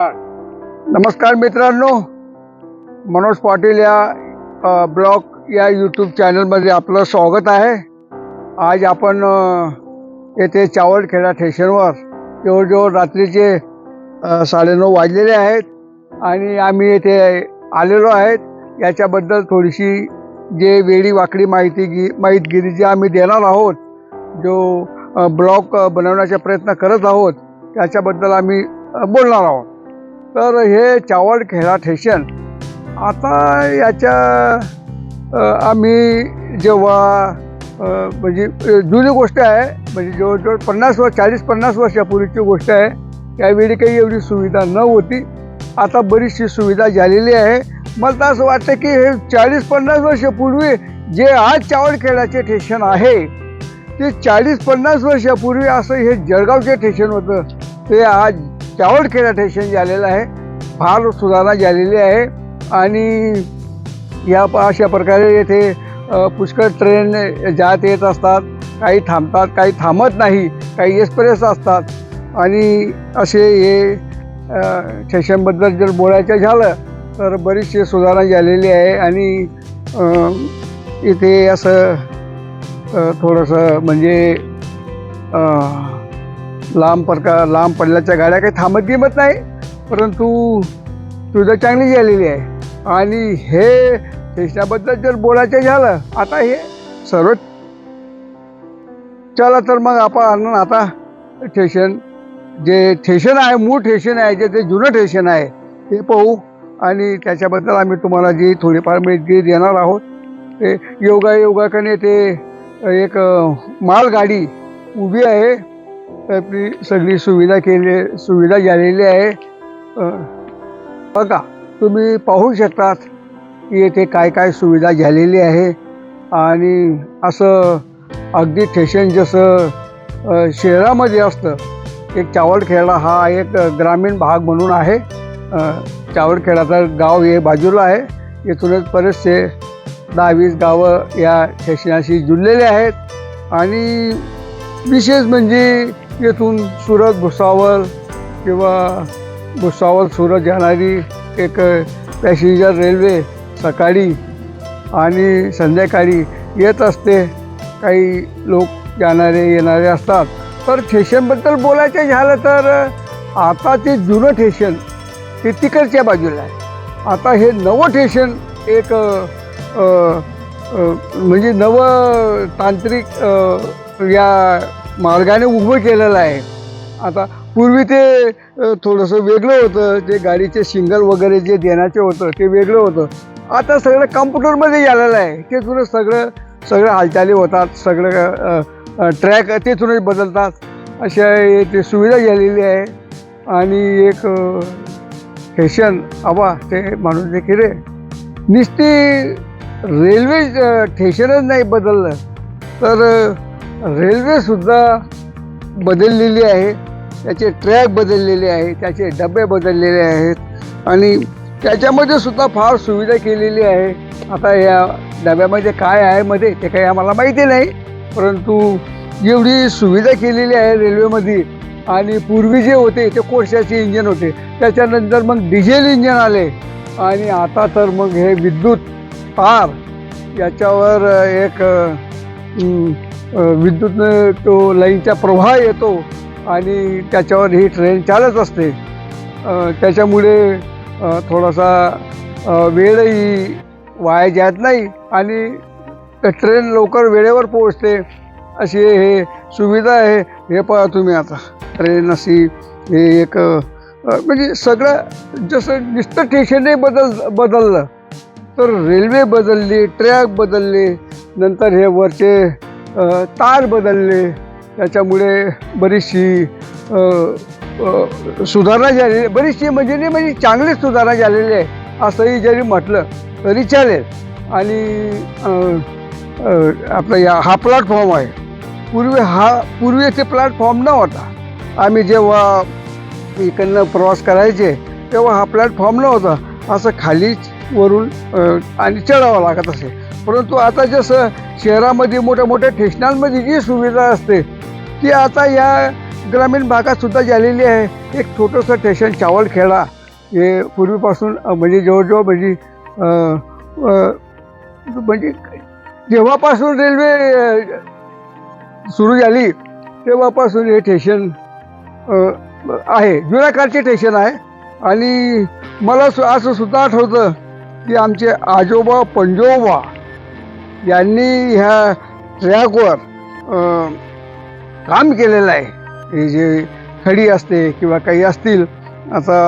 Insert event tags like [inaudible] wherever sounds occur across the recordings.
नमस्कार. मित्रांनो. मनोज पाटील या ब्लॉग या यूट्यूब चॅनलमध्ये आपलं स्वागत आहे. आज आपण येथे चावलखेडा स्टेशनवर जवळजवळ रात्रीचे साडेनऊ वाजलेले आहेत आणि आम्ही येथे आलेलो आहेत. याच्याबद्दल थोडीशी जे वेडी वाकडी माहिती गी माहितगिरी जी आम्ही देणार आहोत जो ब्लॉक ब्लॉग बनवण्याचा प्रयत्न करत आहोत त्याच्याबद्दल आम्ही बोलणार आहोत. तर हे चावड खेळा ठेशन आता याच्या आम्ही जेव्हा म्हणजे जुनी गोष्ट आहे म्हणजे जवळजवळ पन्नास वर्ष चाळीस पन्नास वर्षापूर्वीची गोष्ट आहे त्यावेळी काही एवढी सुविधा न होती. आता बरीचशी सुविधा झालेली आहे. मला तर असं वाटतं की हे चाळीस पन्नास वर्षापूर्वी जे आज चावडखेड्याचे ठेशन आहे ते चाळीस पन्नास वर्षापूर्वी असं हे जळगावचे ठेशन होतं ते आज त्यावर स्टेशन झालेलं आहे फार सुधारणा झालेली आहे. आणि या अशा प्रकारे येथे पुष्कळ ट्रेन जात येत असतात. काही थांबतात काही थांबत नाही काही एक्सप्रेस असतात. आणि असे हे स्टेशनबद्दल जर बोलायचं झालं तर बरीचशी सुधारणा झालेली आहे. आणि इथे असं थोडंसं म्हणजे लांब परका लांब पडल्याच्या गाड्या काही थांबत गिमत नाही परंतु तुझं चांगली झालेली आहे. आणि हे स्टेशनाबद्दल जर बोलायचं झालं आता हे सर्व चला तर मग आपण आता स्टेशन जे स्टेशन आहे मूळ स्टेशन आहे जे ते जुनं स्टेशन आहे ते पाहू. आणि त्याच्याबद्दल आम्ही तुम्हाला जी थोडीफार माहिती देणार आहोत ते योगा योगाकडे ते एक मालगाडी उभी आहे. आपली सगळी सुविधा केली सुविधा झालेली आहे. बघा तुम्ही पाहू शकतात की येथे काय काय सुविधा झालेली आहे. आणि असं अगदी ठेशन जसं शहरामध्ये असतं. एक चावडखेडा हा एक ग्रामीण भाग म्हणून आहे. अ, चावडखेडाचं गाव हे बाजूला आहे. येथूनच बरेचसे दहा वीस गावं या ठेशनाशी जुळलेले आहेत. आणि विशेष म्हणजे येथून सुरत भुसावळ किंवा भुसावळ सुरत जाणारी एक पॅसेंजर रेल्वे सकाळी आणि संध्याकाळी येत असते. काही लोक जाणारे येणारे असतात. तर ठेशनबद्दल बोलायचं झालं तर आता ते जुनं ठेशन ते तिकडच्या बाजूला आहे. आता हे नवं ठेशन एक म्हणजे नवं तांत्रिक या मार्गाने उभं केलेलं आहे. आता पूर्वी ते थोडंसं वेगळं होतं. जे गाडीचे सिंगल वगैरे जे देण्याचे होतं ते वेगळं होतं. आता सगळं कम्प्युटरमध्ये आलेलं आहे. तेथूनच सगळं सगळं हालचाली होतात. सगळं ट्रॅक तेथूनच बदलतात. अशा ते सुविधा झालेली आहे. आणि एक फॅशन आबा ते माणूस देखील रे नुसती रेल्वे स्टेशनच नाही बदललं. तर रेल्वेसुद्धा बदललेली आहे. त्याचे ट्रॅक बदललेले आहे त्याचे डबे बदललेले आहेत आणि त्याच्यामध्ये सुद्धा फार सुविधा केलेली आहे. आता या डब्यामध्ये काय आहे मध्ये ते काही आम्हाला माहिती नाही परंतु एवढी सुविधा केलेली आहे रेल्वेमध्ये. आणि पूर्वी जे होते ते कोळशाचे इंजन होते. त्याच्यानंतर मग डिझेल इंजन आले. आणि आता तर मग हे विद्युत तार याच्यावर एक विद्युत तो लाईनचा प्रवाह येतो आणि त्याच्यावर ही ट्रेन चालत असते. त्याच्यामुळे थोडासा वेळही वाया जात नाही आणि ट्रेन लवकर वेळेवर पोहोचते. अशी हे सुविधा आहे. हे पहा तुम्ही आता. ट्रेन अशी हे एक म्हणजे सगळं जसं नुसतं स्टेशनही बदल बदललं. तर रेल्वे बदलली ट्रॅक बदलले. नंतर हे वरचे तार बदलले. त्याच्यामुळे बरीचशी सुधारणा झालेली बरीचशी म्हणजे नाही म्हणजे चांगलीच सुधारणा झालेली आहे असंही जरी म्हटलं तरी चालेल. आणि आपला या हा प्लॅटफॉर्म आहे. पूर्वी हा पूर्वी ते प्लॅटफॉर्म नव्हता. आम्ही जेव्हा इकडनं प्रवास करायचे तेव्हा हा प्लॅटफॉर्म नव्हता. असं खालीच वरून आणि चढावं लागत असे. परंतु आता जसं शहरामध्ये मोठ्या मोठ्या स्टेशनांमध्ये जी सुविधा असते ती आता या ग्रामीण भागातसुद्धा झालेली आहे. एक छोटंसं ठेशन चावलखेडा हे पूर्वीपासून म्हणजे जवळजवळ म्हणजे म्हणजे जेव्हापासून रेल्वे सुरू झाली तेव्हापासून हे ठेशन आहे. जुन्या काळचे ठेशन आहे. आणि मला सु असं सुद्धा आठवतं की आमचे आजोबा पंजोबा यांनी ह्या ट्रॅकवर काम केलेलं आहे. हे जे खडी असते किंवा काही असतील आता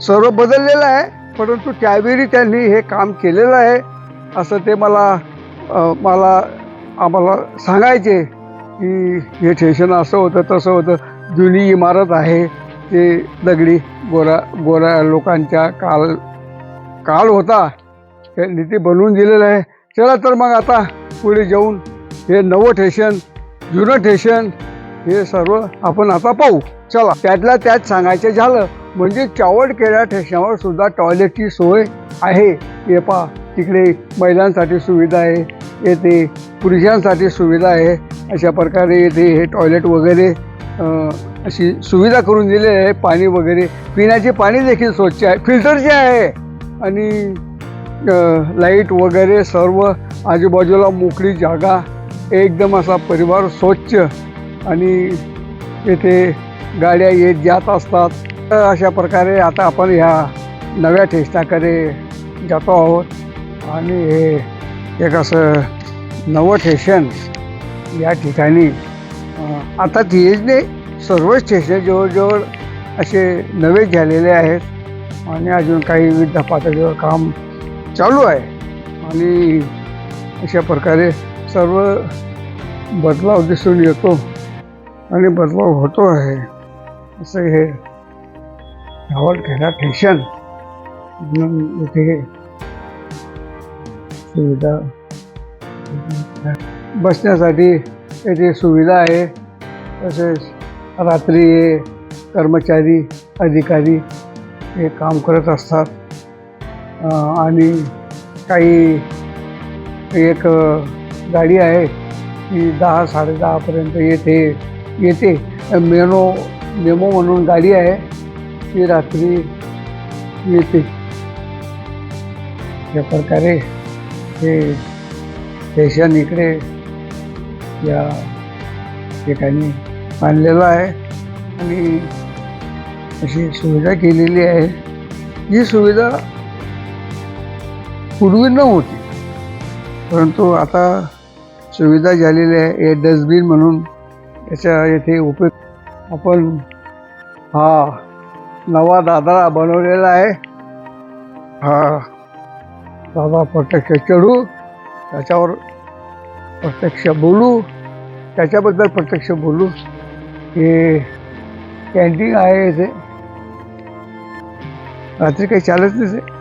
सर्व बदललेलं आहे परंतु त्यावेळी त्यांनी हे काम केलेलं आहे असं ते मला मला आम्हाला सांगायचे की हे स्टेशन असं होतं तसं होतं. जुनी इमारत आहे ते दगडी गोरा गोरा लोकांच्या काल काल होता. त्यांनी ते बनवून दिलेलं आहे. चला तर मग आता पुढे जाऊन हे नवं ठेशन जुनं ठेशन हे सर्व आपण आता पाहू. चला त्यातल्या त्यात सांगायचं झालं म्हणजे चावडखेड्या स्टेशनावर सुद्धा टॉयलेटची सोय आहे. हे पा तिकडे महिलांसाठी सुविधा आहे येथे पुरुषांसाठी सुविधा आहे. अशा प्रकारे येथे हे टॉयलेट वगैरे अशी सुविधा करून दिलेली आहे. पाणी वगैरे पिण्याचे पाणी देखील स्वच्छ आहे फिल्टरचे आहे. आणि लाइट वगैरे सर्व आजूबाजूला मोकळी जागा एकदम असा परिवार स्वच्छ आणि येथे गाड्या येत जात असतात. तर अशा प्रकारे आता आपण ह्या नव्या ठेसनाकडे जातो आहोत. आणि हे एक असं नवं ठेशन या ठिकाणी आता तेच नाही सर्व स्टेशन जवळजवळ असे नवे झालेले आहेत. आणि अजून काही विविध पातळीवर काम चालू आहे. आणि अशा प्रकारे सर्व बदलाव दिसून येतो आणि बदलाव होतो आहे. असं हे खेळा ठेशन इथे सुविधा बसण्यासाठी येथे सुविधा आहे. तसेच रात्री कर्मचारी अधिकारी हे काम करत असतात. आणि काही एक गाडी आहे ती दहा साडेदहापर्यंत येते येते. मेनो मेमो म्हणून गाडी आहे. ती रात्री येते. या प्रकारे हे स्टेशन इकडे या ठिकाणी बांधलेलं आहे. आणि अशी सुविधा केलेली आहे. ही सुविधा पूर्वी नव्हती. परंतु आता सुविधा झालेली आहे हे डस्टबिन म्हणून याचा येथे उपयोग आपण हा नवा दादरा बनवलेला आहे. हा दादा प्रत्यक्ष चढू त्याच्यावर प्रत्यक्ष बोलू त्याच्याबद्दल प्रत्यक्ष बोलू. हे कॅन्टीन आहे इथे. रात्री काही चालत नाही.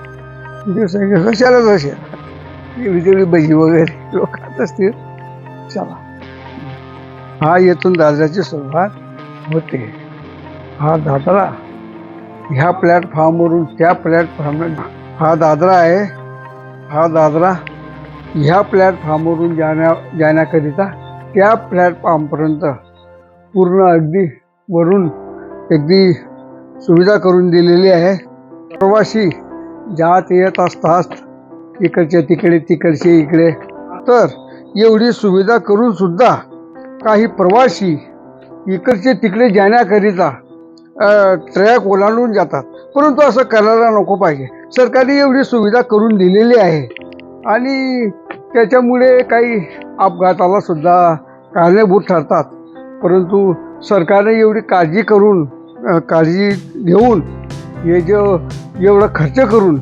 दिवसा कशालाच असेल. वेगळी भजी वगैरे लोक खात असतील. चला. हा येथून दादराची सुरुवात होते. हा दादरा ह्या प्लॅटफॉर्मवरून त्या प्लॅटफॉर्मला हा दादरा आहे. हा दादरा ह्या प्लॅटफॉर्मवरून जाण्या जाण्याकरिता त्या प्लॅटफॉर्मपर्यंत पूर्ण अगदी वरून अगदी सुविधा करून दिलेली आहे. प्रवासी जात येत असतात इकडचे तिकडे तिकडचे इकडे. तर एवढी सुविधा करून सुद्धा काही प्रवासी इकडचे तिकडे जाण्याकरिता ट्रॅक ओलांडून जातात. परंतु असं करायला नको पाहिजे. सरकारने एवढी सुविधा करून दिलेली आहे. आणि त्याच्यामुळे काही अपघाताला सुद्धा कारणीभूत ठरतात. परंतु सरकारने एवढी काळजी करून काळजी घेऊन हे जो एवढा खर्च करून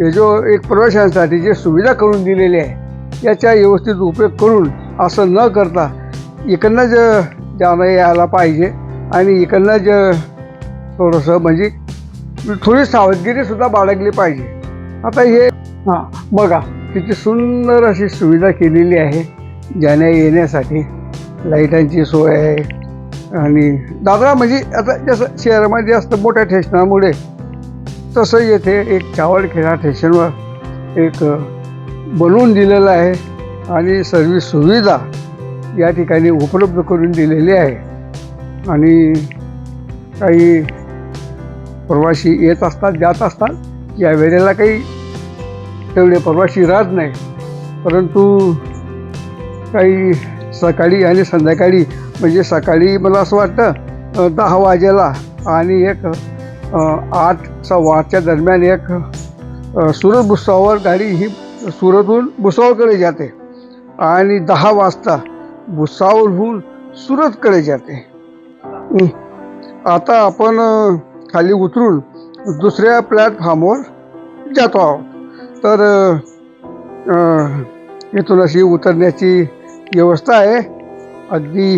हे जो एक प्रवाशांसाठी जे सुविधा करून दिलेली आहे याचा व्यवस्थित उपयोग करून असं न करता इकडनं ज जाणं यायला पाहिजे आणि इकडनं ज थोडंसं म्हणजे थोडी सावधगिरीसुद्धा बाळगली पाहिजे. आता हे हां बघा तिची सुंदर अशी सुविधा केलेली आहे जाण्या येण्यासाठी. लाईटांची सोय आहे आणि दादरा म्हणजे आता जसं शहरामध्ये जास्त मोठ्या स्टेशनामुळे तसं येथे एक चावडखेडा स्टेशनवर एक बनवून दिलेलं आहे आणि सर्व सुविधा या ठिकाणी उपलब्ध करून दिलेली आहे. आणि काही प्रवासी येत असतात जात असतात. या वेळेला काही तेवढे प्रवासी राहत नाही. परंतु काही सकाळी आणि संध्याकाळी म्हणजे सकाळी मला असं वाटतं दहा वाजेला आणि एक आठ सव्वा दरम्यान एक सुरत भुसावळ गाडी ही सुरतहून भुसावळकडे जाते. आणि दहा वाजता भुसावळहून सुरतकडे जाते. आता आपण खाली उतरून दुसऱ्या प्लॅटफॉर्मवर जातो आहोत. तर इथून अशी उतरण्याची व्यवस्था आहे. अगदी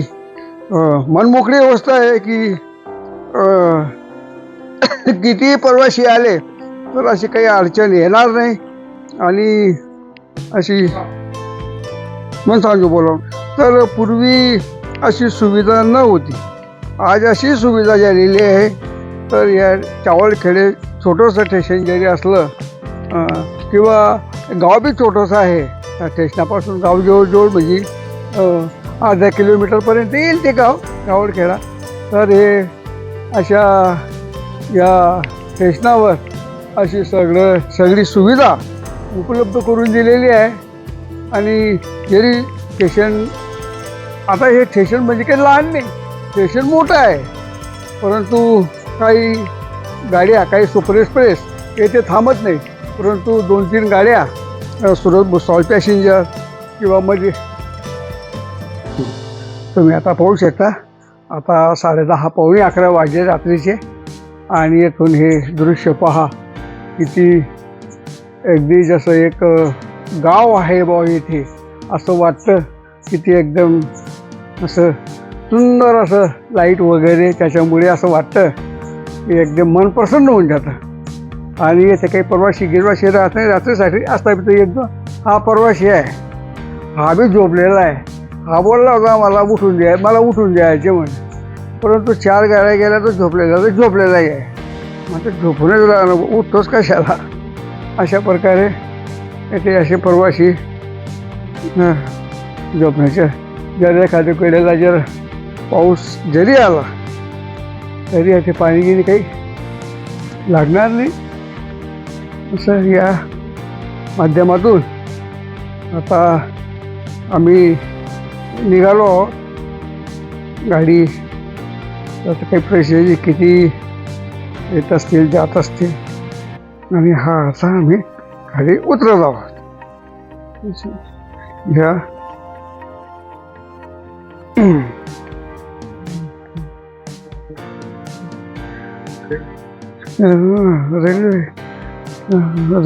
मनमोकळी व्यवस्था आहे की [coughs] कितीही किती प्रवासी आले तर अशी काही अडचण येणार नाही. आणि अशी मग सांगू बोलावून तर पूर्वी अशी सुविधा न होती आज अशी सुविधा झालेली आहे तर या चावळखेडे छोटंसं स्टेशन जरी असलं किंवा गाव बी छोटंसं आहे त्या स्टेशनापासून गाव जवळजवळ म्हणजे अर्ध्या अर्धा किलोमीटरपर्यंत येईल ते गाव गावडखेडा तर हे अशा या स्टेशनावर अशी सगळं सगळी सुविधा उपलब्ध करून दिलेली आहे. आणि जरी स्टेशन आता हे स्टेशन म्हणजे काही लहान नाही स्टेशन मोठं आहे. परंतु काही गाड्या काही सुपर एक्सप्रेस येथे थांबत नाही परंतु दोन तीन गाड्या सुरत सॉल पॅसेंजर किंवा मध्ये तुम्ही आता पाहू शकता. आता साडेदहा पावणे अकरा वाजले रात्रीचे. आणि येथून हे दृश्य पहा. किती अगदी जसं एक गाव आहे बा इथे. असं वाटतं किती एकदम असं सुंदर असं लाइट वगैरे त्याच्यामुळे असं वाटतं की एकदम मन प्रसन्न होऊन जातं. आणि येथे काही प्रवासी गिरवाशी राहत नाही रात्रीसाठी असतात एकदम हा प्रवासी आहे. हा बी झोपलेला आहे. हा बोलला होता मला उठून द्या मला उठून द्यायचे म्हणे परंतु चार गाड्या गेल्या तर झोपलेला तर झोपलेलाही आहे. मग ते झोपूनच राहणं उठतोच कशाला? अशा प्रकारे येथे असे प्रवासी. झोपण्याच्या जर एखाद्या कडेला जर पाऊस जरी आला तरी याचे पाणी गिनी काही लागणार नाही. असं या माध्यमातून आता आम्ही निघालो. गाडी आता काही पैसे किती येत असतील, जात असतील. आणि हा असा आम्ही खाली उतरत आहोत. ह्या रेल्वे.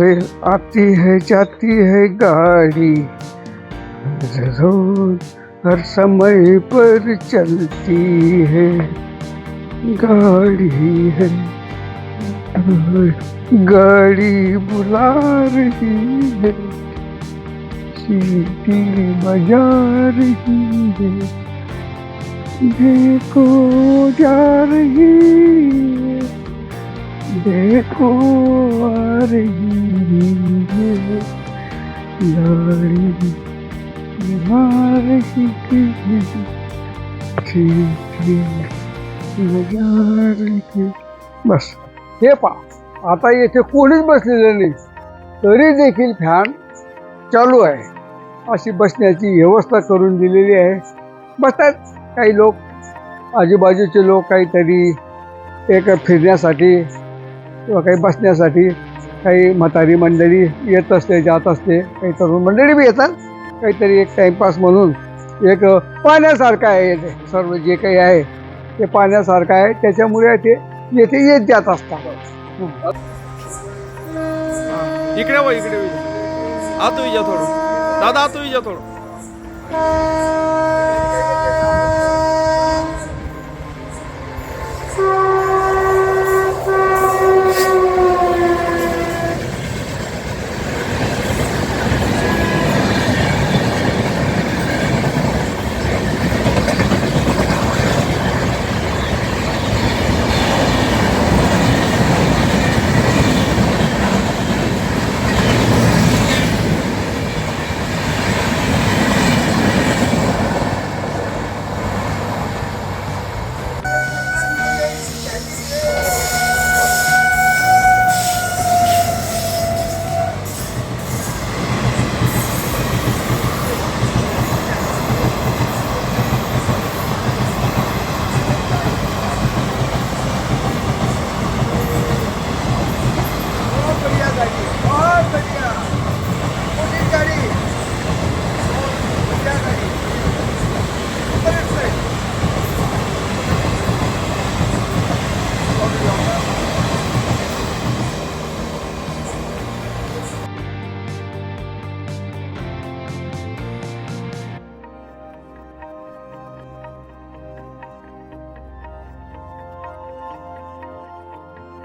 रेल आती है, जाती है गाड़ी. रोज हर समय पर चलती है. गाड़ी है। गाड़ी बुला रही है। सीटी बजा रही है। देखो जा रही है। देखो आ रही है। गाड़ी बुला रही है। सीटी बस. हे पा आता येथे कोणीच बसलेलं नाही. तरी देखील फॅन चालू आहे. अशी बसण्याची व्यवस्था करून दिलेली आहे. बसतात काही लोक आजूबाजूचे लोक काहीतरी एक फिरण्यासाठी किंवा काही बसण्यासाठी काही म्हातारी मंडळी येत असते जात असते. काही तरुण मंडळी बी येतात. काहीतरी एक टाईमपास म्हणून एक पाण्यासारखं आहे. सर्व जे काही आहे ते पाण्यासारखं आहे त्याच्यामुळे ते येथे येत जात असतात. इकडे व इकडे वा. आत विजा थोडं. दादा आत विजा थोडं.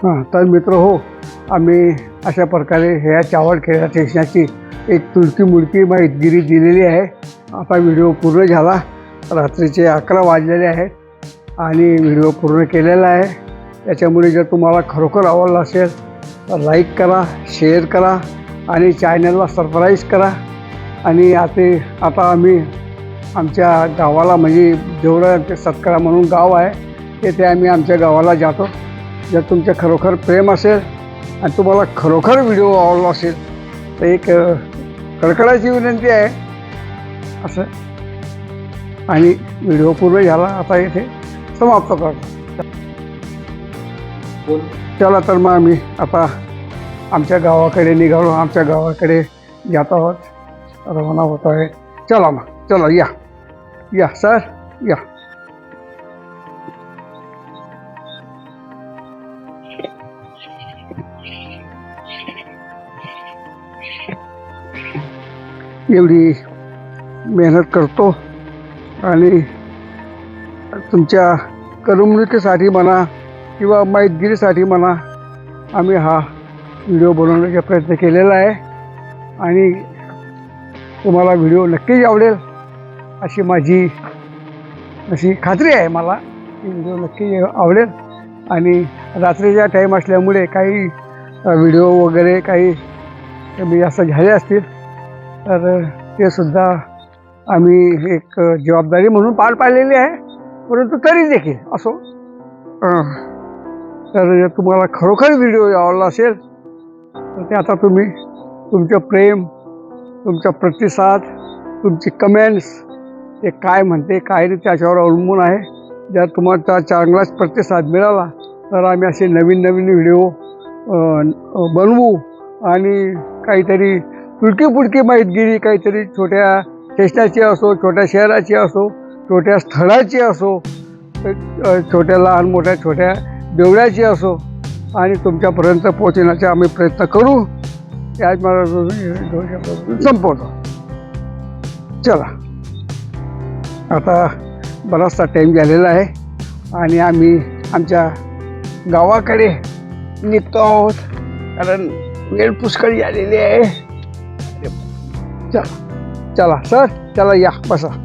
हां तर मित्र हो आम्ही अशा प्रकारे ह्या चावड खेळा स्टेशनाची एक तुलकी मुलकी माहितगिरी दिलेली आहे. आता व्हिडिओ पूर्ण झाला. रात्रीचे अकरा वाजलेले आहेत आणि व्हिडिओ पूर्ण केलेला आहे. त्याच्यामुळे जर तुम्हाला खरोखर आवडला असेल तर लाईक करा शेअर करा आणि चॅनलला सरप्राईज करा. आणि आता आता आम्ही आमच्या गावाला म्हणजे जेवढं आमचे सतकरा म्हणून गाव आहे तेथे आम्ही आमच्या गावाला जातो. जर तुमचं खरोखर प्रेम असेल आणि तुम्हाला खरोखर व्हिडिओ आवडला असेल तर एक कडकडाची विनंती आहे. असं. आणि व्हिडिओ पूर्ण झाला आता इथे समाप्त करतो. चला तर मग आम्ही आता आमच्या गावाकडे निघालो. आमच्या गावाकडे जात आहोत. रवाना होत आहे. चला मग. चला या. या सर. या. एवढी मेहनत करतो आणि तुमच्या करमणुकीसाठी म्हणा किंवा माहितगिरीसाठी म्हणा आम्ही हा व्हिडिओ बनवण्याचा प्रयत्न केलेला आहे. आणि तुम्हाला व्हिडिओ नक्कीच आवडेल अशी माझी अशी खात्री आहे मला की व्हिडिओ नक्की आवडेल. आणि रात्रीचा टाईम असल्यामुळे काही व्हिडिओ वगैरे काही कमी जास्त झाले असतील तर ते सुद्धा आम्ही एक जबाबदारी म्हणून पार पाडलेली आहे. परंतु तरी देखील असो तर तुम्हाला खरोखर व्हिडिओ आवडला असेल तर ते आता तुम्ही तुमचं प्रेम तुमचा प्रतिसाद तुमची कमेंट्स ते काय म्हणते काय नाही त्याच्यावर अवलंबून आहे जर तुम्हाला चांगलाच प्रतिसाद मिळाला तर आम्ही असे नवीन नवीन व्हिडिओ बनवू आणि काहीतरी तुडकी पुडकी माहितगिरी काहीतरी छोट्या स्टेशनाची असो छोट्या शहराची असो छोट्या स्थळाची असो छोट्या लहान मोठ्या छोट्या देवळाची असो आणि तुमच्यापर्यंत पोहोचण्याचा आम्ही प्रयत्न करू. त्याच मला संपवतो. चला. आता बराचसा टाईम झालेला आहे आणि आम्ही आमच्या गावाकडे निघतो आहोत. कारण वेळ पुष्कळी आलेली आहे. चला चला सर चला या बसा.